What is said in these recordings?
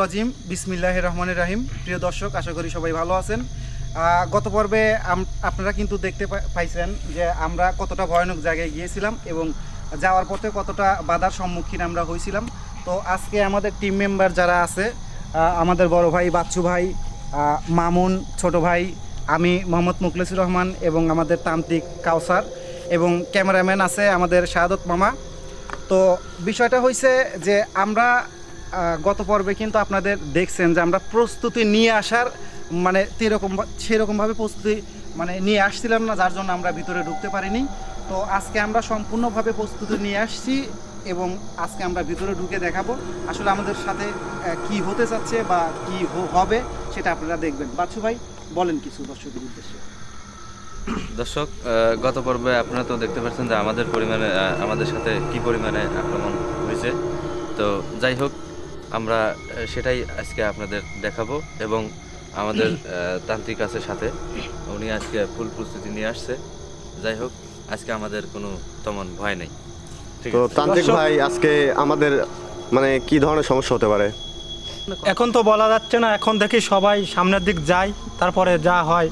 রাজিম বিসমিল্লাহ রহমানের রাহিম। প্রিয় দর্শক, আশা করি সবাই ভালো আছেন। গত পর্বে আপনারা কিন্তু দেখতে পাইছেন যে আমরা কতটা ভয়ানক জায়গায় গিয়েছিলাম এবং যাওয়ার পথে কতটা বাধার সম্মুখীন আমরা হয়েছিলাম তো আজকে আমাদের টিম মেম্বার যারা আছে আমাদের বড় ভাই বাচ্চু ভাই মামুন, ছোট ভাই, আমি মোহাম্মদ মুখলেসুর রহমান এবং আমাদের তান্ত্রিক কাউসার এবং ক্যামেরাম্যান আছে আমাদের শাহাদত মামা। তো বিষয়টা হয়েছে যে আমরা গত পর্বে কিন্তু আপনাদের দেখছেন যে আমরা প্রস্তুতি নিয়ে আসার মানে সেরকম সেরকমভাবে প্রস্তুতি মানে নিয়ে আসছিলাম না, যার জন্য আমরা ভিতরে ঢুকতে পারিনি। তো আজকে আমরা সম্পূর্ণভাবে প্রস্তুতি নিয়ে আসছি এবং আজকে আমরা ভিতরে ঢুকে দেখাবো আসলে আমাদের সাথে কি হতে চাচ্ছে বা কি হবে সেটা আপনারা দেখবেন। বাচ্চু ভাই, বলেন কিছু দর্শকের উদ্দেশ্যে। দর্শক গত পর্বে আপনারা তো দেখতে পাচ্ছেন যে আমাদের পরিমাণে আমাদের সাথে কি পরিমাণে আক্রমণ হয়েছে। তো যাই হোক আমরা সেটাই আজকে আপনাদের দেখাবো এবং আমাদের তান্ত্রিক আছে সাথে। উনি আজকে ফুল প্রস্তুতি নিয়ে আসছে। যাই হোক আজকে আমাদের কোনো তেমন ভয় নেই। ঠিক তো আছে। তান্ত্রিক ভাই আজকে আমাদের মানে কি ধরনের সমস্যা হতে পারে? এখন তো বলা যাচ্ছে না এখন দেখি সবাই সামনের দিক যায় তারপরে যা হয়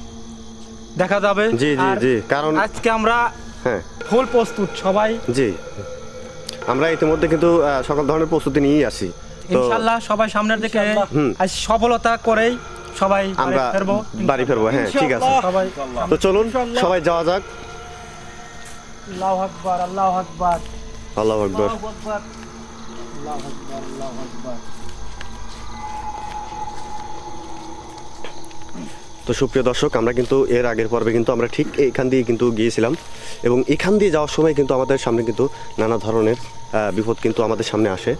দেখা যাবে। জি জি জি কারণ আজকে আমরা হ্যাঁ। ফুল প্রস্তুত সবাই। জি। আমরা ইতিমধ্যে কিন্তু সকল ধরনের প্রস্তুতি নিয়েই আসি। তো ইনশাল্লাহ সবাই সামনের দিকে আজ সফলতা করেই সবাই আমরা বাড়ি ফেরবো হ্যাঁ ঠিক আছে। সবাই তো চলুন সবাই যাওয়া যাক। আল্লাহ আকবার আল্লাহ আকবার। আল্লাহ আকবর। আল্লাহু আকবার। আল্লাহু আকবার আল্লাহু আকবার। তো সুপ্রিয় দর্শক আমরা কিন্তু এর আগের পর্বে কিন্তু আমরা ঠিক এইখান দিয়ে কিন্তু গিয়েছিলাম এবং এখান দিয়ে যাওয়ার সময় কিন্তু আমাদের সামনে কিন্তু নানা ধরনের বিপদ কিন্তু আমাদের সামনে আসে।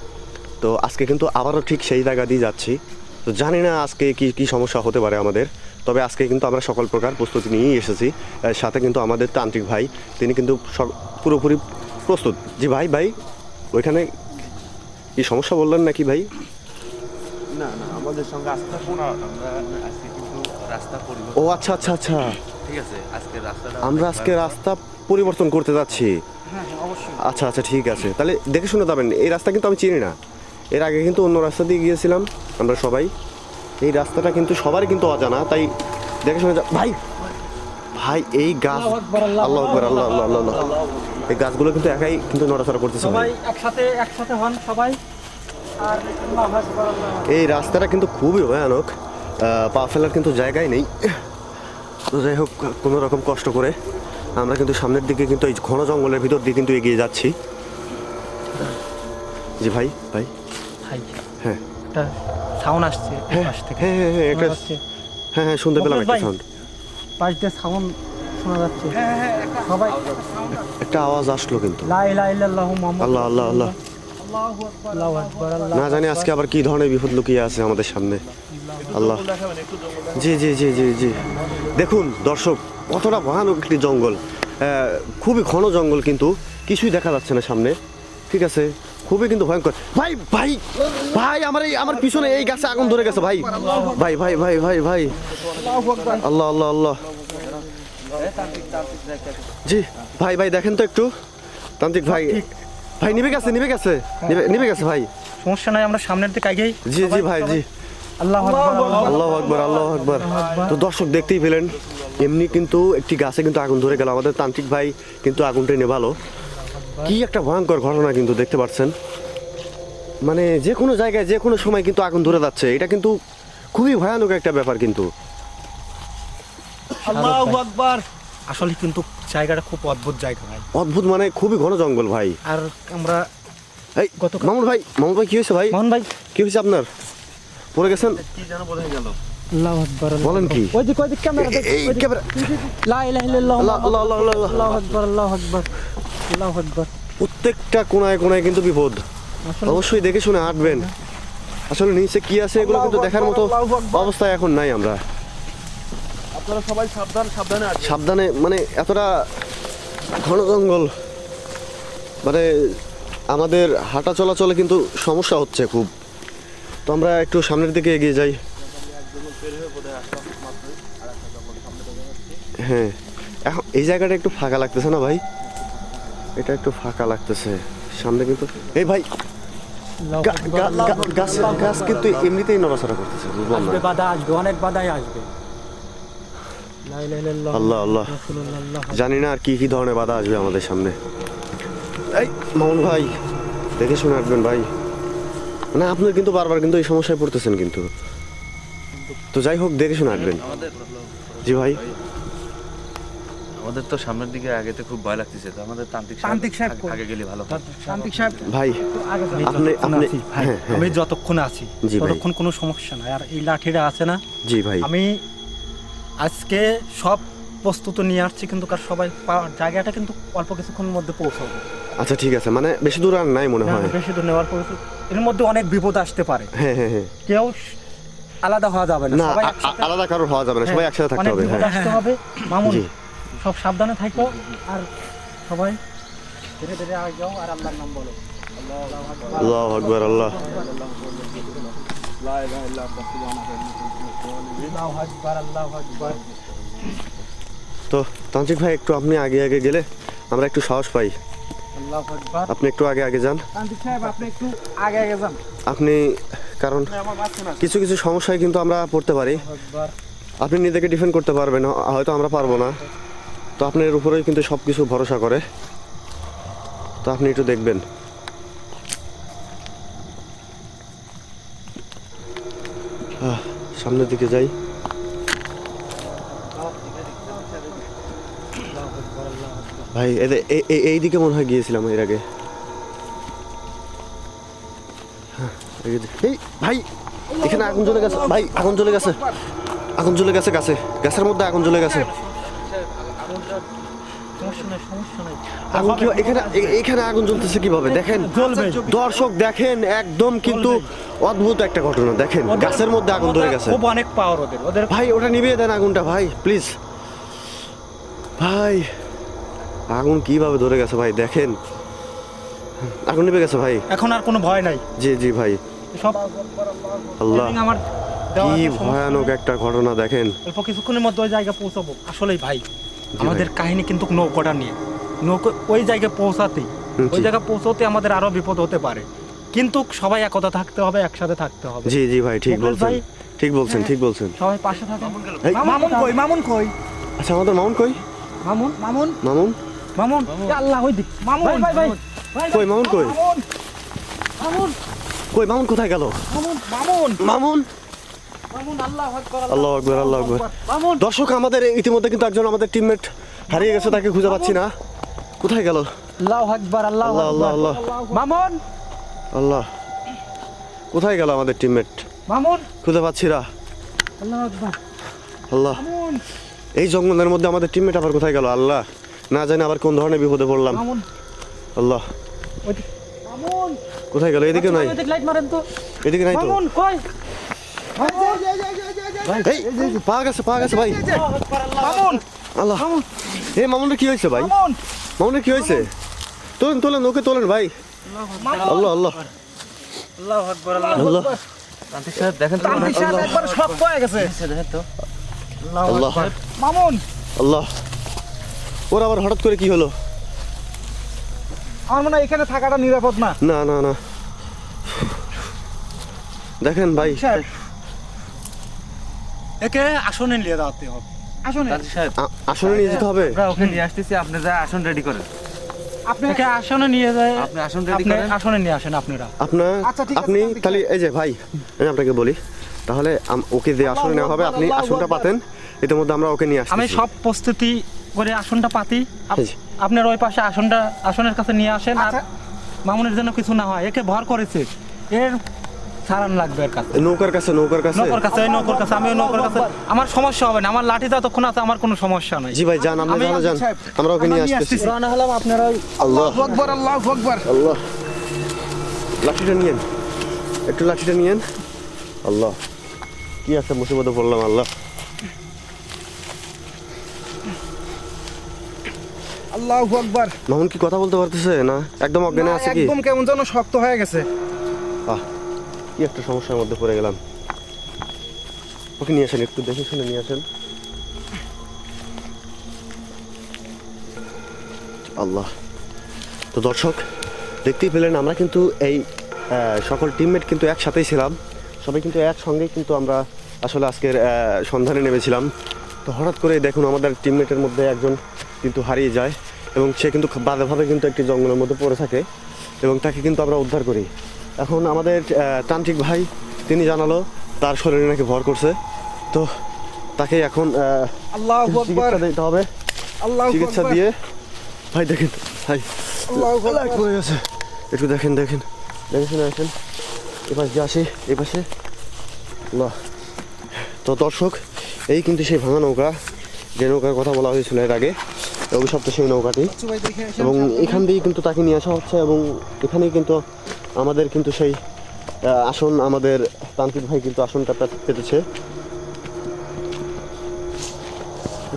তো আজকে কিন্তু আবারও ঠিক সেই জায়গা দিয়ে যাচ্ছি। তো জানি না আজকে কি কি সমস্যা হতে পারে আমাদের তবে আজকে কিন্তু আমরা সকল প্রকার প্রস্তুতি নিয়েই এসেছি। সাথে কিন্তু আমাদের তান্ত্রিক ভাই তিনি কিন্তু সব- পুরোপুরি প্রস্তুত। জি ভাই ভাই ওইখানে কি সমস্যা বললেন নাকি ভাই? না না আমাদের সঙ্গে আস্থা আমরা আজকে কিন্তু রাস্তা ও আচ্ছা আচ্ছা আচ্ছা। ঠিক আছে আজকে রাস্তাটা আমরা আজকে রাস্তা পরিবর্তন করতে যাচ্ছি। হ্যাঁ হ্যাঁ আচ্ছা আচ্ছা ঠিক আছে। তাহলে দেখে শুনে যাবেন এই রাস্তা কিন্তু আমি চিনি না। এর আগে কিন্তু অন্য রাস্তা দিয়ে গিয়েছিলাম আমরা সবাই। এই রাস্তাটা কিন্তু সবারই কিন্তু অজানা তাই দেখে শুনে যা ভাই ভাই এই গাছ আল্লাহু আল্লাহ আকবর আল্লাহ আল্লাহ আল্লাহ আল্লাহ এই গাছগুলো কিন্তু একাই কিন্তু নড়াচড়া করতেছে সবাই ভাই। একসাথে একসাথে হন সবাই। এই রাস্তাটা কিন্তু খুবই ভয়ানক। পা ফেলার কিন্তু জায়গায় নেই। তো যাই হোক কোনো রকম কষ্ট করে আমরা কিন্তু সামনের দিকে কিন্তু এই ঘন জঙ্গলের ভিতর দিয়ে কিন্তু এগিয়ে যাচ্ছি। জি ভাই ভাই। হ্যাঁ। একটা সাউন্ড আসছে পাশ থেকে। হ্যাঁ হ্যাঁ হ্যাঁ একটা হ্যাঁ হ্যাঁ শুনতে পেলাম একটা। সাউন্ড পাশ দিয়ে সাউন্ড শোনা যাচ্ছে। সবাই একটা আওয়াজ আসলো কিন্তু। লা ইলাহা ইল্লাল্লাহু আল্লাহ আল্লাহ আল্লাহ। আল্লাহু আকবার আল্লাহু আকবার আল্লাহ না জানি আজকে আবার কি ধরনের বিপদ লুকিয়ে আছে আমাদের সামনে। আল্লাহ। জি জি জি জি জি। দেখুন দর্শক কতটা ভয়ানক একটি জঙ্গল। খুবই ঘন জঙ্গল কিন্তু কিছুই দেখা যাচ্ছে না সামনে। ঠিক আছে? খুবই কিন্তু ভয়ঙ্কর। ভাই ভাই ভাই আমার এই আমার পিছনে এই গাছে আগুন ধরে গেছে ভাই। ভাই ভাই ভাই ভাই ভাই। আল্লাহ আল্লাহ আল্লাহ। জি ভাই ভাই দেখেন তো একটু। তান্ত্রিক ভাই। ভাই নিভে গেছে নিভে গেছে। নিভে গেছে ভাই। সমস্যা নাই আমরা সামনের দিকে আগেই জি জি ভাই জি। আল্লাহু আল্লাহ আকবর আল্লাহ আকবর তো দর্শক দেখতেই পেলেন এমনি কিন্তু একটি গাছে কিন্তু আগুন ধরে গেল। আমাদের তান্ত্রিক ভাই কিন্তু আগুনটা নেভালো কি একটা ভয়ঙ্কর ঘটনা কিন্তু দেখতে পাচ্ছেন। মানে যে কোনো জায়গায় যে কোনো সময় কিন্তু আগুন ধরে যাচ্ছে। এটা কিন্তু খুবই ভয়ানক একটা ব্যাপার কিন্তু। আল্লাহু আকবার। আসলে কিন্তু জায়গাটা খুব অদ্ভুত জায়গা ভাই। অদ্ভুত মানে খুবই ঘন জঙ্গল ভাই। আর আমরা এই গতকাল- মামুন ভাই মামুন ভাই কি হয়েছে ভাই? মোহন ভাই। কি হয়েছে আপনার? পড়ে গেছেন? কি যেন বোঝা গেল। আল্লাহু আকবার বলেন কি? ওই দিক ওই দিক ক্যামেরা দেখ এই ক্যামেরা লা ইলাহা ইল্লাল্লাহু আল্লাহ আল্লাহ আল্লাহ আল্লাহ আল্লাহ। আল্লাহু আকবার আল্লাহু আকবার আল্লাহু আকবার। প্রত্যেকটা কোনায় কোনায় কিন্তু বিপদ। অবশ্যই দেখে শুনে হাঁটবেন। আসলে নিচে কি আছে এগুলো কিন্তু দেখার মতো অবস্থায় এখন নাই আমরা। আপনারা সবাই সাবধান সাবধানে সাবধানে মানে এতটা ঘন জঙ্গল। মানে আমাদের হাঁটা চলাচলে কিন্তু সমস্যা হচ্ছে খুব। তো আমরা একটু সামনের দিকে এগিয়ে যাই। হ্যাঁ। এখন এই জায়গাটা একটু ফাঁকা লাগতেছে না ভাই? এটা একটু ফাঁকা লাগতেছে। সামনে কিন্তু এই ভাই গাছ গাছ কিন্তু এমনিতেই নড়াচড়া করতেছে বুঝলাম না? বাধা আসবে অনেক বাধাই আসবে। আল্লাহ, আল্লাহ। জানি না আর কি কি ধরনের বাধা আসবে আমাদের সামনে। এই মামুন ভাই দেখে শুনে আসবেন ভাই। মানে আপনি কিন্তু বারবার কিন্তু এই সমস্যায় পড়তেছেন কিন্তু। তো যাই হোক দেখে শুনে আসবেন। জি ভাই। আমাদের তো সামনের দিকে আগে আগেতে খুব ভয় লাগতেছে তো আমাদের তান্ত্রিক তান্ত্রিক সাহেব আগে- কই? আগে গেলে ভালো হয়। শান্তিক সাহেব। ভাই আপনি- যতক্ষণ আপনি- আছি, ভাই, হ্যাঁ, হ্যাঁ। আমি যতক্ষণ আছি জি ভাই। ততক্ষণ কোনো সমস্যা নাই। আর এই লাঠিটা আছে না? জি ভাই। আমি আজকে সব প্রস্তুত নিয়ে আসছি কিন্তু কার সবাই পাওয়ার জায়গাটা কিন্তু অল্প কিছুক্ষণের মধ্যে পৌঁছাবো। আচ্ছা ঠিক আছে। মানে বেশি দূর আর নাই মনে হয়। বেশি দূর নেওয়ার পর এর মধ্যে অনেক বিপদ আসতে পারে। হ্যাঁ হ্যাঁ হ্যাঁ। কেউ আলাদা হওয়া যাবে না। না সবাই আ- আ- একসাথে- আলাদা কারোর হওয়া যাবে না। সবাই হ্যাঁ, একসাথে থাকতে অনেক হবে বিপদ হ্যাঁ। আসতে হবে। মামুন জি। সব সাবধানে থাকো। আর সবাই ধীরে ধীরে আগে যাও আর আল্লাহর নাম বলো। আল্লাহ আকবর আল্লাহ। তো তান্ত্রিক ভাই একটু আপনি আগে আগে গেলে আমরা একটু সাহস পাই। আপনি একটু আগে আগে যান। আপনি কারণ। কিছু কিছু সমস্যায় কিন্তু আমরা পড়তে পারি। আপনি নিজেকে ডিফেন্ড করতে পারবেন হয়তো আমরা পারব না। তো আপনার উপরেই কিন্তু সব কিছু ভরসা করে। তো আপনি একটু দেখবেন। সামনের দিকে যাই। ভাই এই দিকে মনে হয় গিয়েছিলাম এর আগে। হ্যাঁ, ভাই এখানে আগুন জ্বলে গেছে। ভাই আগুন জ্বলে গেছে। আগুন জ্বলে গেছে গাছে। গাছের মধ্যে আগুন জ্বলে গেছে। আগুন কি এখানে এখানে আগুন জ্বলতেছে কীভাবে? দেখেন দর্শক দেখেন একদম কিন্তু অদ্ভুত একটা ঘটনা দেখেন গাছের মধ্যে আগুন ধরে গেছে। খুব অনেক পাওয়ার ওদের ওদের ভাই ওটা নিভিয়ে দেন আগুনটা ভাই প্লিজ ভাই আগুন কীভাবে ধরে গেছে ভাই দেখেন। আগুন নিভে গেছে ভাই। এখন আর কোনো ভয় নাই। জি জি ভাই। সব আল্লাহ আমার কি ভয়ানক একটা ঘটনা দেখেন। অল্প কিছুক্ষণের মধ্যে ওই জায়গায় পৌঁছাবো। আসলেই ভাই। আমাদের কাহিনী কিন্তু নৌকোটা নিয়ে। নৌকো ওই জায়গায় পৌঁছাতেই ওই জায়গায় পৌঁছতে আমাদের আরও বিপদ হতে পারে। কিন্তু সবাই একতা থাকতে হবে একসাথে থাকতে হবে। জি জি ভাই ঠিক বলছেন। ঠিক বলছেন ঠিক বলছেন। সবাই পাশে থাকে মামুন কই মামুন কই? আচ্ছা আমাদের মামুন কই? মামুন? মামুন? মামুন? মামুন? এ আল্লাহ ওই দিক। মামুন। ভাই ভাই কই মামুন কই? মামুন। মামুন। কই মামুন কোথায় গেল? মামুন মামুন। মামুন? আল্লাহ আকবর আল্লাহ আকবর দর্শক আমাদের ইতিমধ্যে কিন্তু একজন আমাদের টিমমেট হারিয়ে গেছে তাকে খুঁজে পাচ্ছি না। কোথায় গেল? আল্লাহ আকবার আল্লাহ আল্লাহ আল্লাহ মামুন। আল্লাহ। কোথায় গেল আমাদের টিমমেট মামুন। খুঁজে পাচ্ছি না। আল্লাহ আকবার। আল্লাহ। এই জঙ্গলের মধ্যে আমাদের টিমমেট আবার কোথায় গেল? আল্লাহ। না জানি আবার কোন ধরনের বিপদে পড়লাম। আল্লাহ। কোথায় গেল? এদিকে নাই। এদিকে নাই তো। মামুন কই? গেছে গেছে ভাই। মামুন! আল্লাহ। এই মামুনের কি হয়েছে ভাই? মামুন! মামুনের কি হয়েছে? তোলেন তোলেন ওকে তোলেন ভাই। আল্লাহ আল্লাহ। আল্লাহ দেখেন তো গেছে। দেখেন তো। আল্লাহ মামুন! আল্লাহ। ওর আবার হঠাৎ করে কি হলো? আমার মনে হয় এখানে থাকাটা নিরাপদ না। না না না। দেখেন ভাই। একে আসনে নিয়ে যাওয়াতে হবে। আসুন। নিয়ে যেতে হবে? আমরা ওকে নিয়ে আসতেছি আপনি যা আসন রেডি করেন। আসনে নিয়ে যায় আপনি আসন রেডি করেন। আসনে নিয়ে আসেন আপনারা। আপনার আচ্ছা, আপনি তাহলে এই যে ভাই আমি আপনাকে বলি তাহলে ওকে যে আসনে নেওয়া হবে আপনি আসনটা। পাতেন ইতিমধ্যে আমরা ওকে নিয়ে আমি সব প্রস্তুতি করে আসনটা পাতি। আপনার ওই পাশে আসনটা আসনের কাছে নিয়ে আসেন আর আচ্ছা। মামুনের জন্য কিছু না হয় একে ভর করেছে। এর সারান লাগবে এর কাছে। নৌকার কাছে নৌকার কাছে? নৌকার কাছে ওই নৌকর কাছে আমি ওই নৌকর কাছে। আমার সমস্যা হবে না আমার লাঠি যতক্ষণ আছে আমার কোনো সমস্যা নাই। জি ভাই যান আপনি জানা যান আমরা ওকে নিয়ে আসতেছি। আসতেছি। হলাম আপনারা আল্লাহ। আল্লাহু আকবার আল্লাহু আকবার। আল্লাহ। লাঠিটা নিয়েন। একটু লাঠিটা নিয়েন। আল্লাহ। কি আছে মুসিবতে পড়লাম আল্লাহ। আল্লাহু আকবার। মামুন কি কথা বলতে পারতেছে না? একদম অজ্ঞানে আছে কি? একদম কেমন যেন শক্ত হয়ে গেছে। আহ। কি একটা সমস্যার মধ্যে পড়ে গেলাম। ওকে নিয়ে আসেন, একটু দেখে শুনে নিয়ে আসেন। আল্লাহ। তো দর্শক, দেখতেই পেলেন, আমরা কিন্তু এই সকল টিমমেট কিন্তু একসাথেই ছিলাম। সবাই কিন্তু একসঙ্গেই কিন্তু আমরা আসলে আজকের সন্ধানে নেমেছিলাম। তো হঠাৎ করে দেখুন, আমাদের টিমমেটের মধ্যে একজন কিন্তু হারিয়ে যায় এবং সে কিন্তু বাধাভাবে কিন্তু একটি জঙ্গলের মধ্যে পড়ে থাকে এবং তাকে কিন্তু আমরা উদ্ধার করি। এখন আমাদের তান্ত্রিক ভাই তিনি জানালো তার শরীরে নাকি ভর করছে। তো তাকে এখন চিকিৎসা দিতে হবে। আল্লাহু চিকিৎসা দিয়ে ভাই দেখেন ভাই পড়ে গেছে। একটু দেখেন দেখেন দেখে শুনে আসেন। এপাশ দিয়ে আসি এই পাশে তো দর্শক এই কিন্তু সেই ভাঙা নৌকা যে নৌকার কথা বলা হয়েছিল এর আগে অভিশপ্ত সেই নৌকাটি। আচ্ছা এবং এখান দিয়েই কিন্তু তাকে নিয়ে আসা হচ্ছে এবং এখানেই কিন্তু আমাদের কিন্তু সেই আসন আমাদের তান্ত্রিক ভাই কিন্তু আসনটা পেতেছে।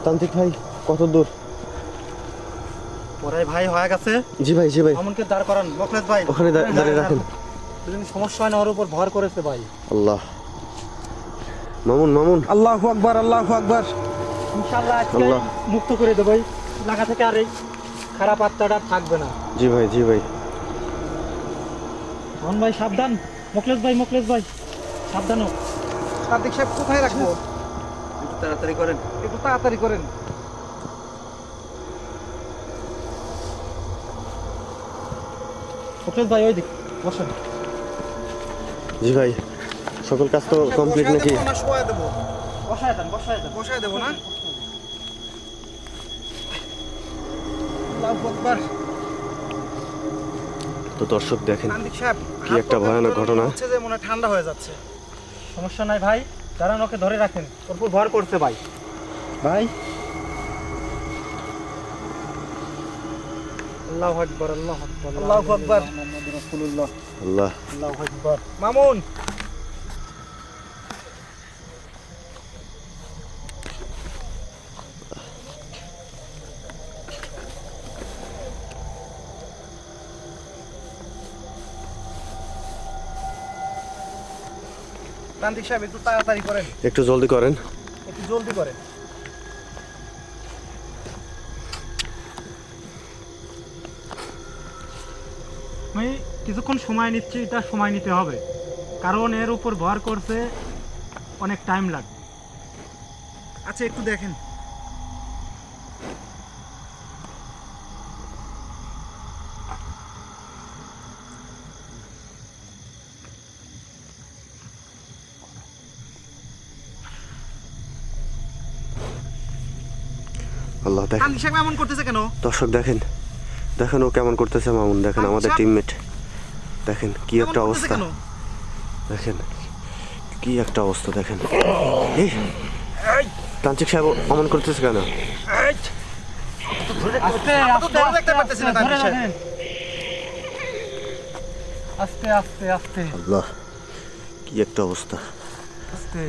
তান্ত্রিক ভাই কত দূর? ওরাই ভাই হয়ে গেছে। জি ভাই জি ভাই। মামুনকে দাঁড় করান মকলেশ ভাই। ওখানে দাঁড়িয়ে রাখেন। সমস্যা হয় না ওর উপর ভর করেছে ভাই। আল্লাহ। মামুন মামুন। আল্লাহু আকবার আল্লাহু আকবার। ইনশাল্লাহ আজকে আল্লাহ। মুক্ত করে দেবো লাগা থেকে আর এই খারাপ আত্মাটা আর থাকবে না। জি ভাই জি ভাই। রন ভাই সাবধান। মোকলেশ ভাই মোকলেশ ভাই সাবধান হোক তান্ত্রিক সাহেব কোথায় রাখব? একটু তাড়াতাড়ি করেন। একটু তাড়াতাড়ি করেন। মোকলেশ ভাই ওই দিক বসেন। জি ভাই সকল কাজ তো কমপ্লিট নাকি? শোয়ায় দেবো। বসায় দেন বসায় দেন। বসায় দেবো না? আল্লাহু আকবার তো দর্শক দেখেন কি একটা ভয়ানক ঘটনা। হচ্ছে যে মনে ঠান্ডা হয়ে যাচ্ছে। সমস্যা নাই ভাই দাঁড়ান ওকে ধরে রাখেন। ওর উপর ভর করছে ভাই। ভাই। আল্লাহু আকবার আল্লাহু আকবার আল্লাহু আকবার। মুহাম্মদুর রাসূলুল্লাহ আল্লাহ। আল্লাহু আকবার। মামুন। তান্ত্রিক সাহেব একটু তাড়াতাড়ি করেন। একটু জলদি করেন। একটু জলদি করেন। আমি কিছুক্ষণ সময় নিচ্ছি এটা সময় নিতে হবে। কারণ এর উপর ভর করতে অনেক টাইম লাগবে। আচ্ছা একটু দেখেন। দেখেন। এমন করতেছে কেন? দর্শক দেখেন। দেখেন ও কেমন করতেছে মামুন। দেখেন। আমাদের টিমমেট দেখেন কি একটা অবস্থা। দেখেন কি একটা অবস্থা দেখেন। এই তান্ত্রিক সাহেব অমন করতেছে কেন? আস্তে আস্তে আস্তে। আল্লাহ কি একটা অবস্থা। আস্তে।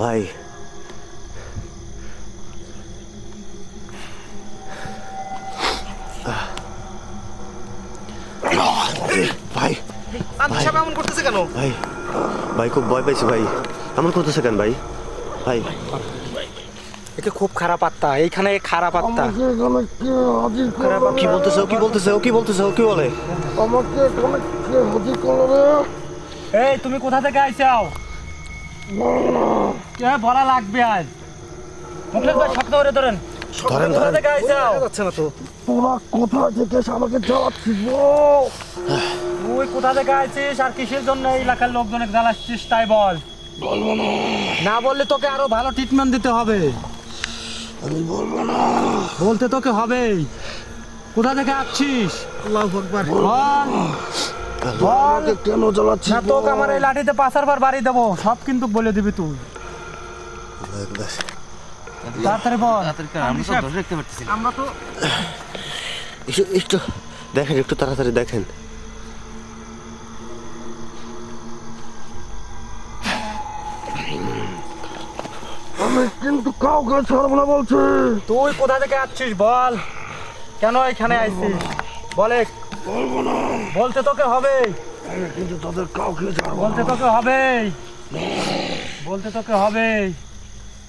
ভাই ভাই তান্ত্রিক সাহেব এমন করতেছে কেন? ভাই ভাই খুব ভয় পাইছি ভাই। এমন করতেছে কেন ভাই? ভাই। একে খুব খারাপ আত্মা এইখানে খারাপ আত্মা। কি বলতেছে ও কি বলতেছে ও কি বলতেছে কি বলে? আমাকে এখানে কে হাজির করল রে? এই তুমি কোথা থেকে আইসাও কে বলা লাগবে আজ। মুখলেশ ভাই শক্ত করে ধরেন। ধরেন ধরেন। যাচ্ছে না তো। তোরা কোথা থেকে আমাকে জ্বালাচ্ছিস বল তুই কোথা থেকে আইছিস আর কিসের জন্য এই এলাকার লোকজনের জ্বালাচ্ছিস তাই বল। বলব না। না বললে তোকে আরও ভালো ট্রিটমেন্ট দিতে হবে। আমি বলব না। বলতে তোকে হবেই। কোথা থেকে আসছিস? আল্লাহু আকবার। বল। বল। কেন জ্বালাচ্ছিস না তোকে আমার এই লাঠিতে পাঁচার বার বাড়ি দেবো। সব কিন্তু বলে দিবি তুই। তাড়াতাড়ি বল। আমরা তো ধরে রাখতে পারতেছি আমরা তো একটু একটু দেখেন একটু তাড়াতাড়ি দেখেন। আমি কিন্তু কাউকে ছাড়বো না বলছি। তুই কোথা থেকে আসছিস বল? কেন এখানে আইছিস? বলে বলব না। বলতে তোকে আমি কিন্তু তাদের কাউকে ছাড়বো বলতে তোকে হবেই বলতে তোকে হবেই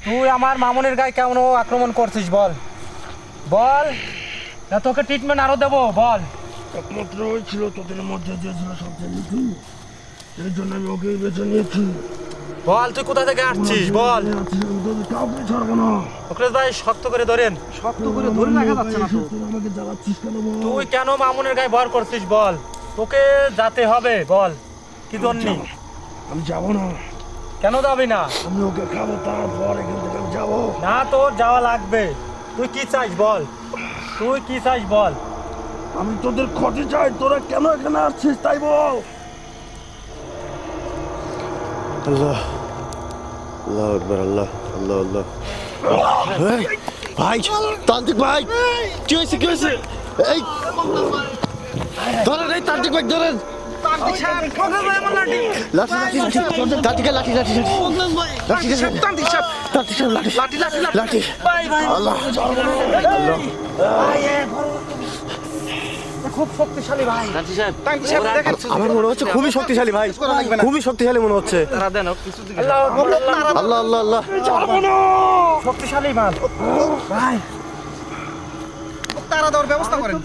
তুই আমার মামুনের গায়ে কেমন আক্রমণ করছিস বল। বল। না তোকে ট্রিটমেন্ট আরও দেবো বল। একমাত্র ওই ছিল তোদের মধ্যে যে ছিল সবচেয়ে এই জন্য আমি ওকেই বেছে নিয়েছি। বল তুই কোথা থেকে আসছিস? বল। কাউকে ছাড়বো না। অখিলেশ ভাই শক্ত করে ধরেন। শক্ত করে ধরে রাখা যাচ্ছে না তো। আমাকে জ্বালাচ্ছিস কেন বল? তুই কেন মামুনের গায়ে ভর করছিস বল। তোকে যাতে হবে বল। কি জন্যে? আমি যাব না। কেন যাবি না? আমি ওকে খাব তারপর এখান থেকে আমি যাব। না তোর যাওয়া লাগবে। তুই কি চাস বল? তুই কি চাস বল? আমি তোদের ক্ষতি চাই তোরা কেন এখানে আসছিস তাই বল? আল্লাহ আল্লাহ আকবার আল্লাহ আল্লাহ আল্লাহ। ভাই তান্ত্রিক ভাই কি হয়েছে কি হয়েছে? এই ধরেন এই তান্ত্রিক ভাই ধরেন। খুব শক্তিশালী ভাই। আমার মনে হচ্ছে খুবই শক্তিশালী ভাই। খুবই শক্তিশালী মনে হচ্ছে। তারা দেন হোক কিছু দিকে আল্লাহ আল্লাহ। আল্লাহ শক্তিশালী মাল ভাই। তারা দেওয়ার ব্যবস্থা করেন।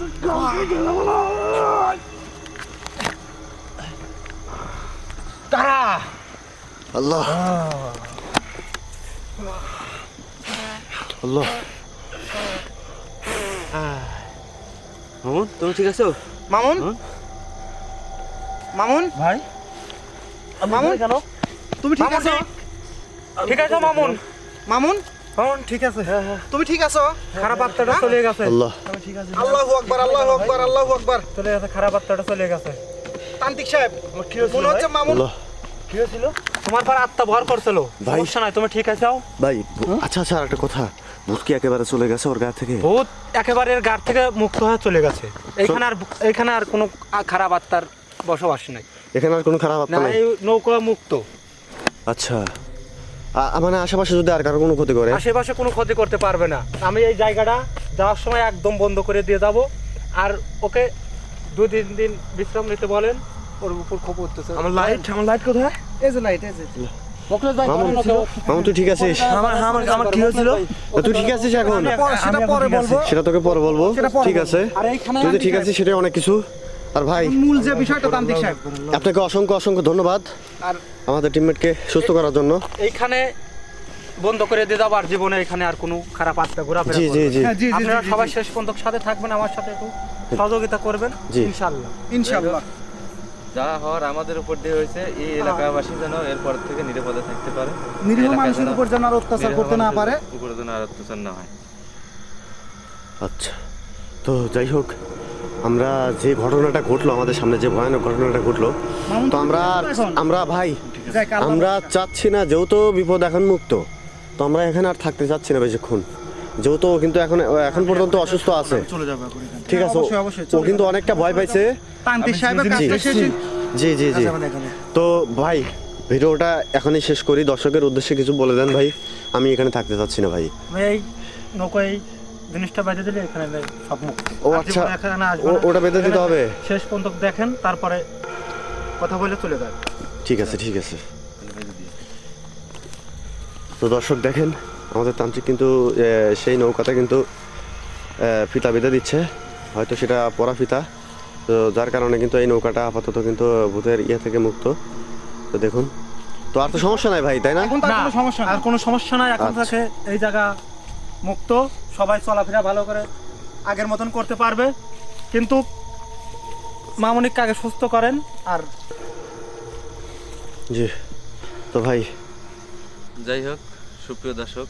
তারা। আল্লাহ। আল্লাহ। মামুন তুমি ঠিক আছো? মামুন? মামুন? ভাই? মামুন? কেন? তুমি ঠিক আছো? ঠিক- ঠিক আছে মামুন? মামুন? মামুন ঠিক আছে। হ্যাঁ হ্যাঁ। তুমি ঠিক আছো? খারাপ আত্মাটা চলে গেছে। আল্লাহ। আল্লাহু আকবার আল্লাহু আকবার আল্লাহু আকবার। চলে গেছে খারাপ আত্মাটা চলে গেছে। তান্ত্রিক সাহেব মনে হচ্ছে মামুন আল্লাহ। কি হয়েছিল? তোমার পর আত্মা ভর করছিল। ভাই। সমস্যা নাই তুমি ঠিক আছো? ভাই আচ্ছা আচ্ছা আর একটা কথা। ভূত কি একেবারে চলে গেছে ওর গা থেকে? ভূত একেবারে এর গার থেকে মুক্ত হয়ে চলে গেছে। এইখানে আর এইখানে আর কোনো খারাপ আত্মার বসবাস নাই। এখানে আর কোনো খারাপ আত্মা নাই নৌকা মুক্ত। আচ্ছা। মানে আশেপাশে যদি আর কারও কোনো ক্ষতি করে? আশেপাশে কোনো ক্ষতি করতে পারবে না। আমি এই জায়গাটা যাওয়ার সময় একদম বন্ধ করে দিয়ে যাব। আর ওকে দু তিন দিন বিশ্রাম নিতে বলেন। ওর উপর খুব উঠতেছে আমার লাইট আমার লাইট কোথায়? এই যে লাইট এই যে। মামুন মামুন তুই ঠিক আছিস? আমার আমার আমার কি হয়েছিল? তুই ঠিক আছিস এখন? সেটা পরে বলব। সেটা তোকে পরে বলব। ঠিক আছে? তুই ঠিক আছিস সেটা অনেক কিছু। আর ভাই মূল যে বিষয়টা তান্ত্রিক সাহেব। আপনাকে অসংখ্য অসংখ্য ধন্যবাদ। আর আমাদের টিমমেটকে সুস্থ করার জন্য। এইখানে বন্ধ করে দিয়ে যাব আর জীবনে এখানে আর কোনো খারাপ আত্মা ঘোরাফেরা জি জি জি। হ্যাঁ জি আপনারা সবাই শেষ পর্যন্ত সাথে থাকবেন আমার সাথে একটু সহযোগিতা করবেন। জি। ইনশাআল্লাহ ইনশাআল্লাহ যা হওয়ার আমাদের উপর দিয়ে হয়েছে এই এলাকাবাসী যেন এরপর থেকে নিরাপদে থাকতে পারে। নিরীহ মানুষের উপর যেন আর অত্যাচার করতে না পারে। উপরে যেন আর অত্যাচার না হয়। আচ্ছা। তো যাই হোক আমরা যে ঘটনাটা ঘটলো আমাদের সামনে যে ভয়ানক ঘটনাটা ঘটলো তো আমরা আমরা ভাই আমরা চাচ্ছি না যেহেতু বিপদ এখন মুক্ত। তো আমরা এখানে আর থাকতে চাচ্ছি না বেশিক্ষণ। যেহেতু কিন্তু এখন এখন পর্যন্ত অসুস্থ আছে। ঠিক আছে ও- কিন্তু অনেকটা ভয় পাইছে। তান্ত্রিক সাহেবের কাজটা শেষ জি জি জি তো ভাই ভিডিওটা এখনই শেষ করি। দর্শকের উদ্দেশ্যে কিছু বলে দেন ভাই। আমি এখানে থাকতে চাচ্ছি না ভাই। আমি এই জিনিসটা বেঁধে দিলে এখানে সব মুক্ত ও আচ্ছা। ওটা বেঁধে দিতে হবে? শেষ পর্যন্ত দেখেন তারপরে কথা বলে চলে যাবে। ঠিক আছে ঠিক আছে। তো দর্শক দেখেন আমাদের তান্ত্রিক কিন্তু সেই নৌকাতে কিন্তু ফিতা বেঁধে দিচ্ছে। হয়তো সেটা পরা ফিতা তো যার কারণে কিন্তু এই নৌকাটা আপাতত কিন্তু ভূতের ইয়ে থেকে মুক্ত। তো দেখুন। তো আর তো সমস্যা নাই ভাই তাই না? এখন তার কোনো সমস্যা আর কোনো সমস্যা নাই এখন আচ্ছা। থেকে এই জায়গা মুক্ত সবাই চলাফেরা ভালো করে আগের মতন করতে পারবে। কিন্তু মামনিককে আগে সুস্থ করেন আর জি। তো ভাই। যাই হোক সুপ্রিয় দর্শক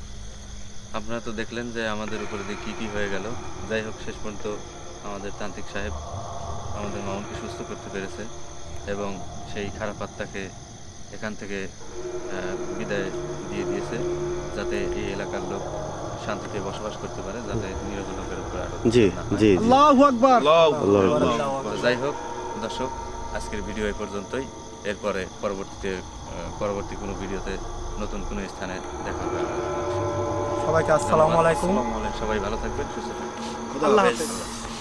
আপনারা তো দেখলেন যে আমাদের উপরে দিয়ে কী কী হয়ে গেল। যাই হোক শেষ পর্যন্ত আমাদের তান্ত্রিক সাহেব আমাদের মামুনকে সুস্থ করতে পেরেছে এবং সেই খারাপ আত্মাকে এখান থেকে বিদায় দিয়ে দিয়েছে যাতে এই এলাকার লোক শান্তিতে বসবাস করতে পারে যাতে নিরহ লোকের উপরে আরও জি জি জি। আল্লাহু আকবার। আল্লাহ আকবার। তো যাই হোক দর্শক আজকের ভিডিও এই পর্যন্তই। এরপরে পরবর্তীতে পরবর্তী কোনো ভিডিওতে নতুন কোনো স্থানে দেখা হবে সবাইকে আসসালামু আলাইকুম। সবাই ভালো থাকবেন সুস্থ থাকবেন। আল্লাহ হাফেজ।